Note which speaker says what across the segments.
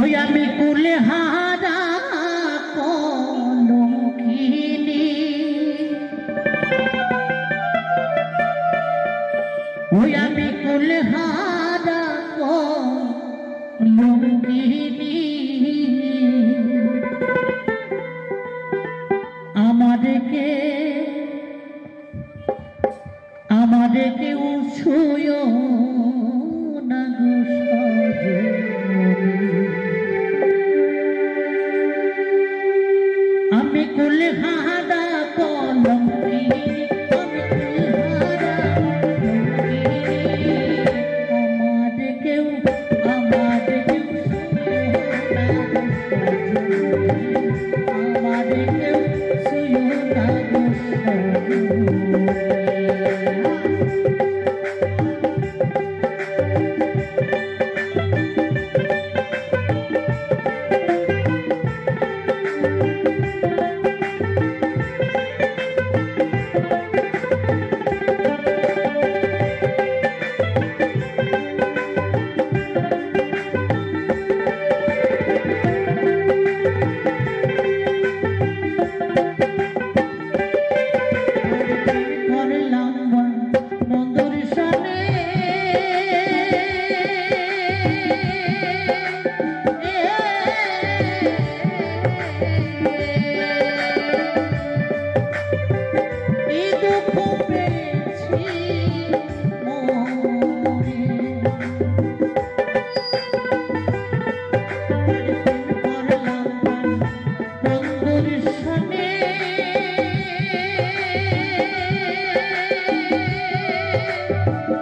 Speaker 1: ওই আমি কুলে হারা কলঙ্কিনী। ওই আমি কুলে হারা কলঙ্কিনী। আমাদেরকে আমাদেরকে উছুয়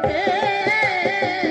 Speaker 1: ಹೇ